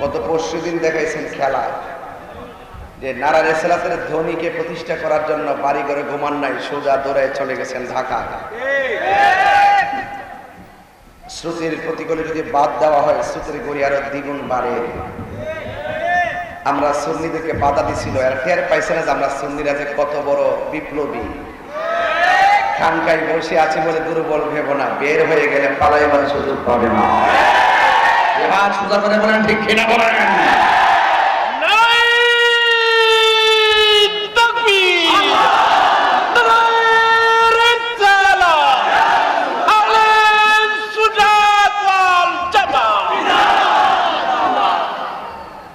গত পরশু দিন দেখাইছেন খেলা যে নারার এসলাতের ধনীকে প্রতিষ্ঠা করার জন্য বাড়ি ঘরে ঘুমান নাই, সোজা দৌড়ায় চলে গেছেন ঢাকা। শ্রুতির প্রতিকূলে যদি বাদ দেওয়া হয়, শ্রুতির গড়ি আরও দ্বিগুণ বাড়ে। আমরা সুন্নিদেরকে বাধা দিছিল আর টের পাইছে না যে আমরা সুন্নিরা যে কত বড় বিপ্লবী। খানকায় বসে আছি বলে দুর্বল ভেব না, বের হয়ে গেলে পালাইবার সুযোগ পাবে না। এবার সোজা করে বলেন ঠিক কিনা বলেন?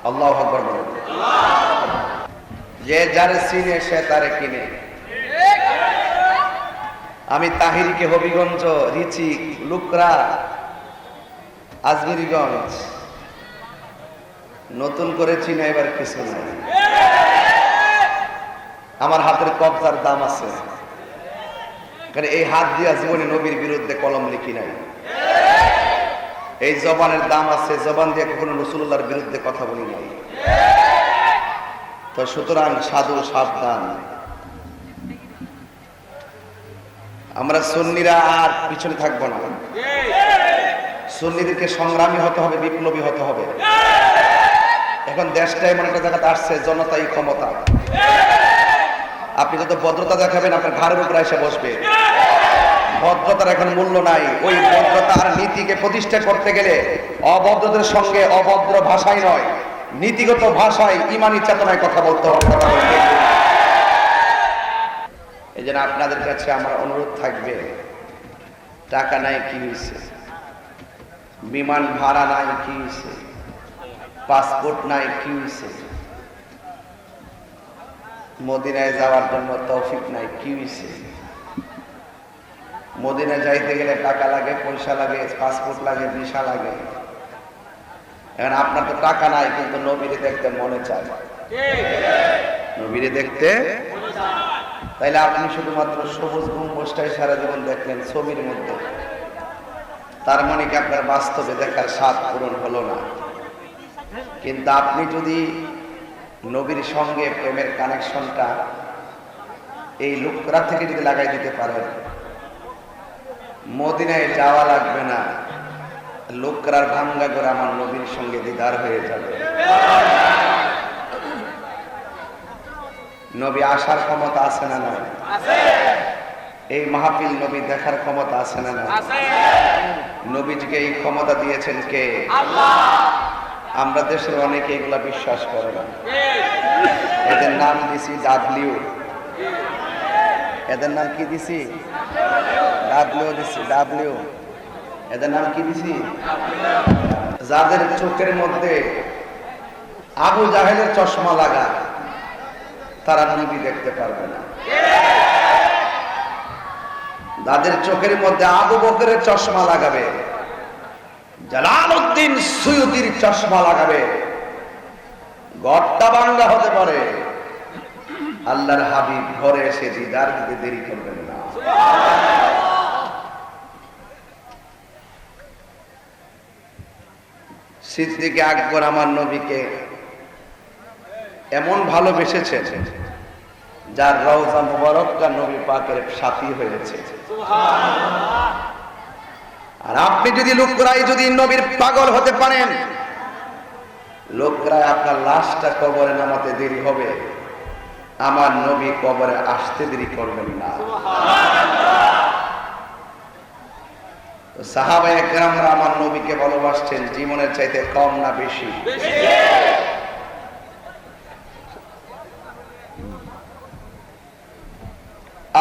আল্লাহ আকবর বলেন। যে যারে চিনে সে তারে কিনে। আমি তাহিরকে হবিগঞ্জ রিচি লুকরা আজমিরিগঞ্জ নতুন করে চিনে এবার কিছু নাই। আমার হাতের কবজার দাম আছে। কারণ এই হাত দিয়া জীবনে নবীর বিরুদ্ধে কলম লিখি নাই। এই জবানের দাম আছে, জবান দিয়ে কখনো রসুল্লাহর বিরুদ্ধে কথা বলি নাই। তো সুতরাং সাধু সাবধান। আমরা সন্নিরা আর পিছনে থাকব না। সুন্নিদেরকে সংগ্রামী হতে হবে, বিপ্লবী হতে হবে। এখন দেশটা এমন একটা জায়গাতে আসছে জনতাই ক্ষমতা। আপনি যত ভদ্রতা দেখাবেন, আপনার ঘাড়ের উপরে এসে বসবে। ভদ্রতার এখন মূল্য নাই। ওই ভদ্রতার নীতিকে প্রতিষ্ঠা করতে গেলে অভদ্রদের সঙ্গে অভদ্র ভাষায় নয়, নীতিগত ভাষায় ইমানি চেতনায় কথা বলতে হবে। এই জন্য আপনাদের কাছে আমার অনুরোধ থাকবে, টাকা নাই, কি হয়েছে? বিমান ভাড়া নাই কি হয়েছে পাসপোর্ট নাই কি হয়েছে মদিনায় যাওয়ার জন্য তৌফিক নাই কি হয়েছে মদিনায় যাইতে গেলে টাকা লাগে, পয়সা লাগে, পাসপোর্ট লাগে, ভিসা লাগে। এখন আপনার তো টাকা নাই, কিন্তু নবীরে দেখতে মনে চায়। নবীরে দেখতে তাইলে আপনি শুধুমাত্র সবুজ গম্বুজটাই সারা জীবন দেখলেন ছবির মধ্যে। তার মানে কি আপনার বাস্তবে দেখার স্বাদ পূরণ হলো না? কিন্তু আপনি যদি নবীর সঙ্গে প্রেমের কানেকশনটা এই লোকরা থেকে যদি লাগাই দিতে পারেন, মদিনায় যাওয়া লাগবে না। লোকরার ভাঙ্গা করে আমার নবীর সঙ্গে দিদার হয়ে যাবে। নবী আসার ক্ষমতা আছে না নয় এই মাহফিল নবী দেখার ক্ষমতা আছে না নয় নবীজিকে এই ক্ষমতা দিয়েছেন কে? আমরা দেশের অনেকে এগুলা বিশ্বাস করে না। এদের নাম দিছি ডাব্লিউ। এদের নাম কি দিছি? ডাব্লিউ দিছি ডাব্লিউ। এদের নাম কি দিছি? যাদের চোখের মধ্যে আবু জাহেলের চশমা লাগা তারা নবী দেখতে পারবে না। যাদের চোখের মধ্যে আবু বকরের চশমা লাগাবে। জালালউদ্দিন সুয়ুতির চশমা লাগাবে। গড়টা বাংলা হতে পারে। আল্লাহর হাবিব ঘরে এসে দিদার দিতে দেরি করবেন না। সিদ্দিকে আকবর আমার নবীকে এমন ভালোবেসেছে যার রওজা মুবারকটা নবী পাকের সাথী হয়েছে। আর আপনি যদি লোকরাই যদি নবীর পাগল হতে পারেন, লোকরাই আপনার লাশটা কবরে নামাতে দেরি হবে। আমার নবী কবরে আসতে দেরি করবেন না। সাহাবা আমার নবীকে ভালোবাসছেন, জীবনের চাইতে কম না বেশি?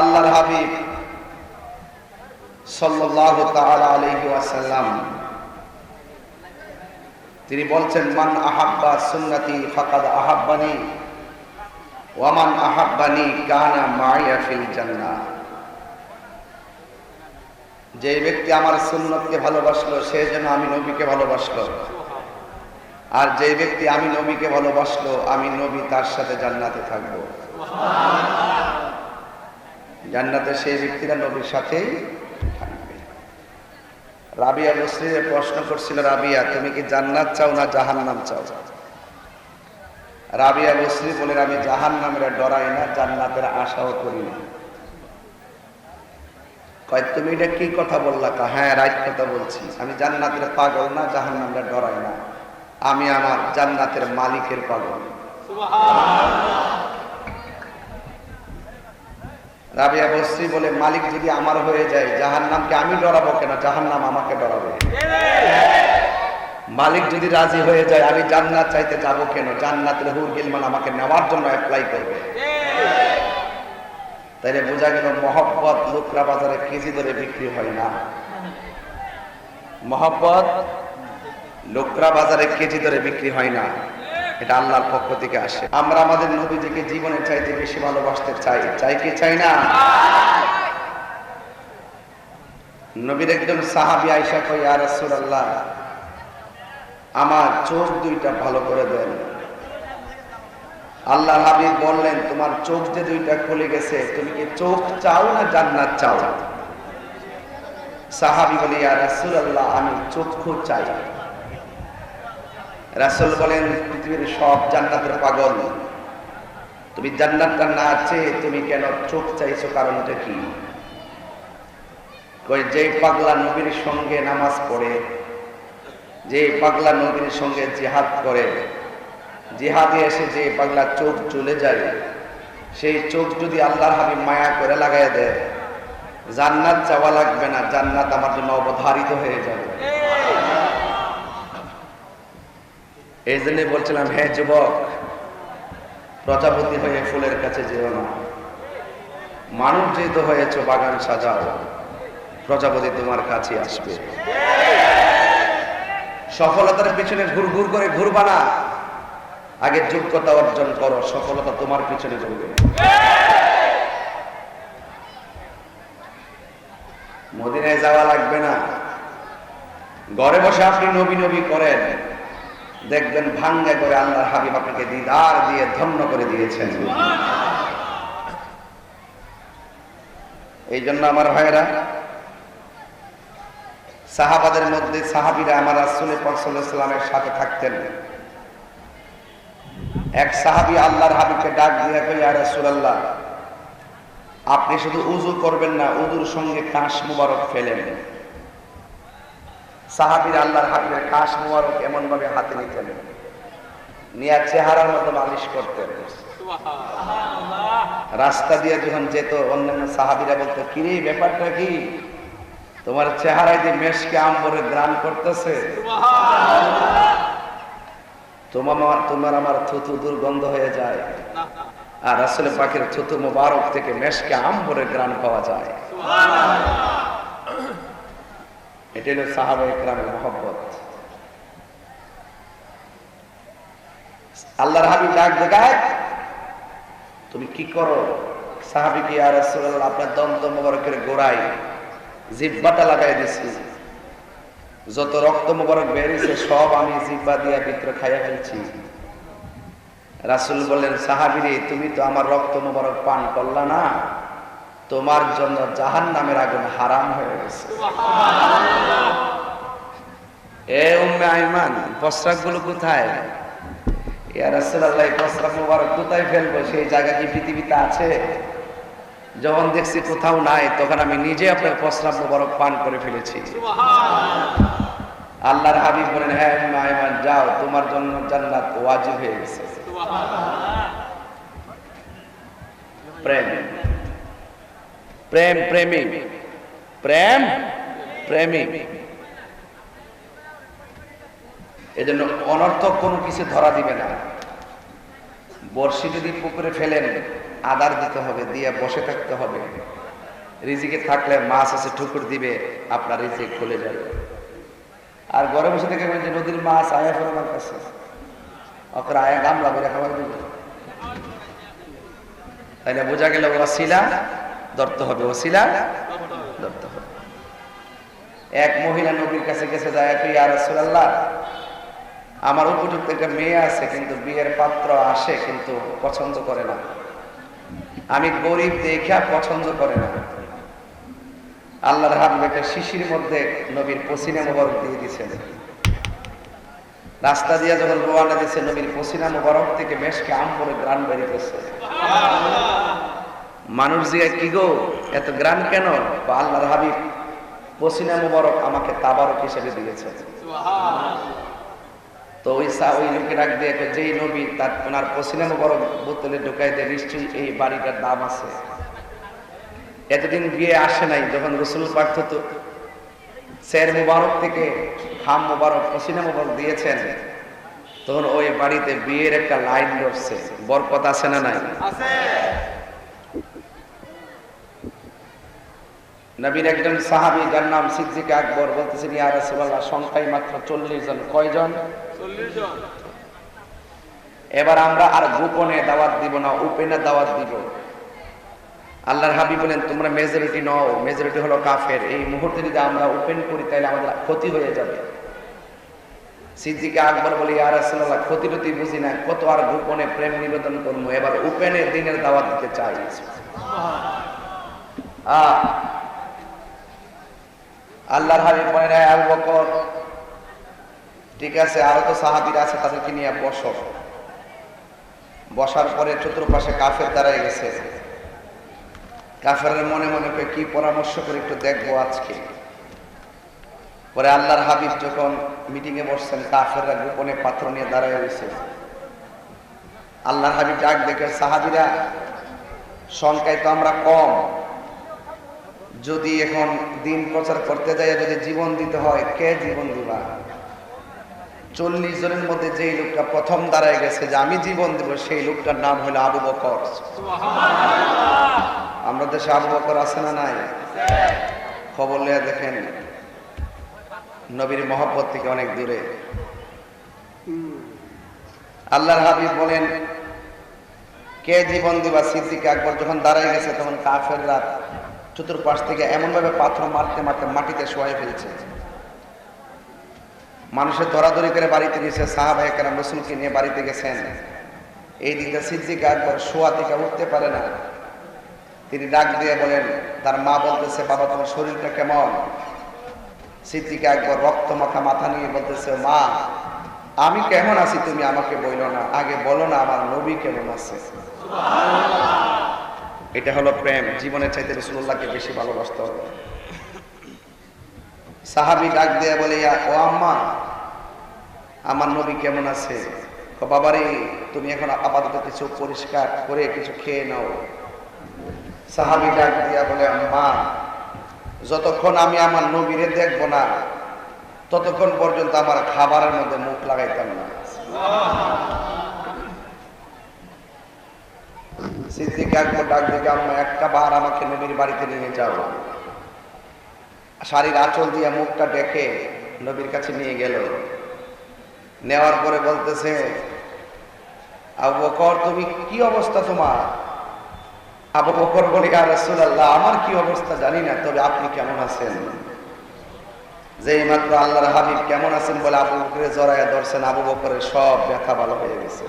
আল্লাহর হাবিব তিনি বলছেন, মান আহাব্বা ফাকাদ আহাব্বানি, ওয়া মান আহাব্বানি কানা মাইয়া ফিল জান্নাহ। যে ব্যক্তি আমার সুন্নতকে ভালোবাসলো, সে যেন আমি নবীকে ভালোবাসলো। আর যে ব্যক্তি আমি নবীকে ভালোবাসলো, আমি নবী তার সাথে জান্নাতে থাকব। জান্নাতে সেই ব্যক্তিরা নবীর সাথেই থাকবে রাবিয়া মুসলিমে প্রশ্ন করছিল, রাবিয়া, তুমি কি জান্নাত চাও না জাহান্নাম চাও? রাবিয়া মুসলিম বলেন আমি জাহান্নামের ডরাই না, জান্নাতের আশাও করি না। কয়, তুমি এটা কি কথা বললা? কা হ্যাঁ রাইট কথা বলছি। আমি জান্নাতের পাগল না, জাহান্নামের ডরাই না। আমি আমার জান্নাতের মালিকের পাগল। রাবিয়া বস্রি বলে, মালিক যদি আমার হয়ে যায়, জাহান্নামকে আমি ডরাবো কেন? জাহান্নাম আমাকে ডরাবে। মালিক যদি রাজি হয়ে যায়, আমি জান্নাত চাইতে যাব কেন? জান্নাতের হুর গিলমান আমাকে নেওয়ার জন্য অ্যাপ্লাই করবে। তাইলে বোঝা গেল, মহব্বত লোকরা বাজারে কেজি ধরে বিক্রি হয় না। মহব্বত লোকরা বাজারে কেজি ধরে বিক্রি হয় না। এটা আল্লাহর পক্ষ থেকে আসে। আমরা আমাদের নবীজিকে জীবনের চাইতে বেশি ভালোবাসতে চাই। চাই কি চাই না? নবীর একজন সাহাবি আইসা কই আর রাসূলুল্লাহ, আমার চোখ দুইটা ভালো করে দেন। আল্লাহ হাবিব বললেন, তোমার চোখ যে দুইটা খুলে গেছে, তুমি কি চোখ চাও না জান্নাত চাও? সাহাবি বলে আর রাসূলুল্লাহ, আমি চক্ষু চাই। রাসূল বলেন, পৃথিবীর সব জান্নাতের পাগল। তুমি জান্নাতটা না চেয়ে তুমি কেন চোখ চাইছো কারণটা কি? যে পাগলা নবীর সঙ্গে নামাজ পড়ে যে পাগলা নবীর সঙ্গে জিহাদ করে, জিহাদে এসে যে পাগলা চোখ চলে যায়, সেই চোখ যদি আল্লাহর হাবিব মায়া করে লাগাই দেয়, জান্নাত চাওয়া লাগবে না, জান্নাত আমার জন্য অবধারিত হয়ে যাবে। এই জন্য বলছিলাম হ্যাঁ যুবক, প্রজাপতি হয়ে ফুলের কাছে যেও না। মানুষ যেহেতু হয়েছ, বাগান সাজাও। প্রজাপতি তোমার কাছে আসবে। সফলতার পিছনে ঘুর ঘুর করে ঘুরবা না। আগে যোগ্যতা অর্জন করো, সফলতা তোমার পিছনে ঘুরবে মদিনায় যাওয়া লাগবে না। ঘরে বসে আপনি নবী নবী করেন। দেখবেন ভাঙ্গা করে আল্লাহর হাবিব আপনাকে দিদার দিয়ে ধন্য করে দিয়েছেন। এই জন্য আমার ভাইরা সাহাবাদের মধ্যে সাহাবিরা আমার রাসুলের সাল্লামের সাথে থাকতেন। এক সাহাবি আল্লাহর হাবিবকে ডাক দিয়ে কই আর রাসূলুল্লাহ, আপনি শুধু উজু করবেন না উজুর সঙ্গে কাশ মুবারক ফেলেন। সাহাবির আল্লাহর হাবিবের কাশ মুবারক এমন ভাবে হাতে নিতেন। নিয়ে চেহারার মতো মালিশ করতেন। রাস্তা দিয়ে যখন যেত অন্যান্য সাহাবিরা বলতো কিরে ব্যাপারটা কি? তোমার চেহারায় যে মেশকে আম্বরে গ্রাম করতেছে। তোমার তোমার আমার থুতু দুর্গন্ধ হয়ে যায়। আর আসলে পাখির থুতু মোবারক থেকে মেশকে আম্বরে গ্রাম পাওয়া যায়। এটা হলো সাহাবা ইকরামের মহব্বত। আল্লাহর হাবিব ডাক দেখায়, তুমি কি করো? সাহাবি কি আর আপনার দন্ত মোবারকের গোড়ায় জিব্বাটা লাগাই দিছি। যত রক্ত মোবারক বেরিয়েছে সব আমি জিব্বা দিয়া ভিতরে খাইয়া ফেলছি। রাসুল বললেন, সাহাবিরে, তুমি তো আমার রক্ত মোবারক পান করলা না? তোমার জন্য জাহান নামের আগুন হারাম হয়ে গেছে। এ উম্মে আইমানগুলো কোথায়? ইয়া রাসূলুল্লাহ প্রস্রাব মোবারক কোথায় ফেলব? সেই জায়গা কি পৃথিবীতে আছে? যখন দেখছি কোথাও নাই তখন আমি নিজে আপনার প্রস্রাব মোবারক পান করে ফেলেছি। আল্লাহর হাবিব বলেন হ্যাঁ যাও তোমার জন্য জান্নাত ওয়াজিব হয়ে গেছে। প্রেম। প্রেম প্রেমী। প্রেম প্রেমী। এজন্য অনর্থক কোনো কিছু ধরা দিবে না। বর্ষি যদি পুকুরে ফেলেন, আদার দিতে হবে, দিয়ে বসে থাকতে হবে। রিজিকে থাকলে মাছ আছে, ঠুকুর দিবে, আপনার রিজিক খুলে যাবে। আর ঘরে বসে থেকে যে, নদীর মাছ, আয়া ফেলে আমার কাছে। ওকে আয়া গামলা করে খাবার দিবে। তাইলে বোঝা গেল ওসিলা ধরতে হবে, ওসিলা ধরতে হবে। এক মহিলা নবীর কাছে গেছে যায় তুই আর রাসূলুল্লাহ, আমার উপযুক্ত একটা মেয়ে আছে, কিন্তু বিয়ের পাত্র আসে, কিন্তু পছন্দ করে না। আমি গরিব দেখা পছন্দ করে না। আল্লাহর হাবিব একটা শিশির মধ্যে নবীর পসিনা মোবারক দিয়ে দিয়েছেন। রাস্তা দিয়ে যখন রোয়ানা দিয়েছে, নবীর পসিনা মোবারক থেকে মেশকে আম করে গ্রান বেরিতেছে মানুষ জিগায়, কি গো, এত গ্রান কেন? আল্লাহর হাবিব, পসিনা মোবারক আমাকে তাবারক হিসেবে দিয়েছে। তো ওই সা, ওই লোকে ডাক দিয়ে যেই নবী তার, ওনার পসিনা মোবারক বোতলে ঢুকাই দেয়, নিশ্চয়ই এই বাড়িটার দাম আছে। এতদিন বিয়ে আসে নাই, যখন রসুল পাক তো স্যার মুবারক থেকে খাম মুবারক, পসিনা মুবারক দিয়েছেন, তখন ওই বাড়িতে বিয়ের একটা লাইন ধরছে। বরকত আছে না নাই? নবীন একজন সাহাবী যার নাম সিদ্দিক আকবর বলতেছেন ইয়া রাসূলুল্লাহ সংখ্যায় মাত্র চল্লিশ জন। কয়জন? এবার আমরা আর গোপনে দাওয়াত দিব না ওপেনে দাওয়াত দিব। আল্লাহর হাবিব বলেন তোমরা মেজরিটি নও মেজরিটি হলো কাফের। এই মুহূর্তে যদি আমরা ওপেন করি তাহলে আমাদের ক্ষতি হয়ে যাবে। সিদ্দিকে আকবর বলি আর রাসূলুল্লাহ ক্ষতি টতি বুঝি না কত আর গোপনে প্রেম নিবেদন করব? এবার ওপেনে দিনের দাওয়াত দিতে চাই। আহ আল্লাহর হাবিব বলেন "হ্যাঁ, আবু বকর ঠিক আছে আরও তো সাহাবীরা আছে তাদেরকে নিয়ে বসো। বসার পরে চতুর্পাশে কাফের দাঁড়ায় গেছে। কাফেরের মনে মনে কি পরামর্শ করে একটু দেখব আজকে? পরে আল্লাহর হাবিব যখন মিটিং এ বসছেন কাফেররা গোপনে পাত্র নিয়ে দাঁড়ায় রয়েছে। আল্লাহর হাবিব ডাক দেখে সাহাবিরা সংখ্যায় তো আমরা কম। যদি এখন দিন প্রচার করতে যাই যদি জীবন দিতে হয়, কে জীবন দিবা? চল্লিশ জনের মধ্যে যেই লোকটা প্রথম দাঁড়ায় গেছে যে আমি জীবন দেব, সেই লোকটার নাম হলো আবু বকর। আমরা দেশে আবু বকর আছে না নাই? খবর লিয়া দেখেন, নবীর মহব্বত থেকে অনেক দূরে। আল্লাহর হাবিব বলেন, কে জীবন দিবা? সিদ্দিক একবার যখন দাঁড়ায় গেছে, তখন কাফের রাত চতুর্পাশ থেকে এমনভাবে পাথর মারতে মারতে মাটিতে শোয়াই ফেলছে। মানুষের ধরাধরি করে বাড়িতে গেছে সাহাবাহ কেরাম রসুলকে নিয়ে বাড়িতে গেছেন। এই দিকে সিদ্দিক একবার শোয়া থেকে উঠতে পারে না। তিনি ডাক দিয়ে বলেন, তার মা বলতেছে, বাবা তোমার শরীরটা কেমন? সিদ্দিকে একবার রক্ত মাথা মাথা নিয়ে বলতেছে, মা, আমি কেমন আছি তুমি আমাকে বইলো না, আগে বলো না আমার নবী কেমন আছে? এটা হলো প্রেম। জীবনের চাইতে রসুল্লাহকে বেশি ভালোবাসতে হবে। সাহাবি ডাক দিয়ে বলে "ইয়া, ও আম্মা আমার নবী কেমন আছে? বাবারে তুমি এখন আপাতত কিছু পরিষ্কার করে কিছু খেয়ে নাও। সাহাবি ডাক দিয়া বলে মা যতক্ষণ আমি আমার নবীরে দেখব না ততক্ষণ পর্যন্ত আমার খাবারের মধ্যে মুখ লাগাইতাম না। সিদ্দিক একবার ডাক দিকে আম্মা, একটা বার আমাকে নবীর বাড়িতে নিয়ে যাও। শাড়ির আঁচল দিয়ে মুখটা ডেকে নবীর কাছে নিয়ে গেল। নেওয়ার পরে বলতেছে, আবু বকর, তুমি কি অবস্থা তোমার? আবু বকর বলি আর রাসূলুল্লাহ, আমার কি অবস্থা জানি না, তবে আপনি কেমন আছেন? যে মাত্র আল্লাহর হাবিব কেমন আছেন বলে আবু বকরে জড়ায় ধরছেন, আবু বকরের সব ব্যথা ভালো হয়ে গেছে।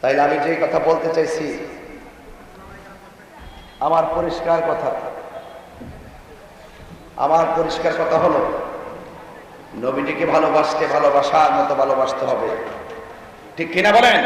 তাইলে আমি যে কথা বলতে চাইছি, আমার পরিষ্কার কথা। আমার পরিষ্কার কথা হলো নবীটিকে ভালোবাসতে ভালোবাসার মতো ভালোবাসতে হবে। ঠিক কিনা বলেন?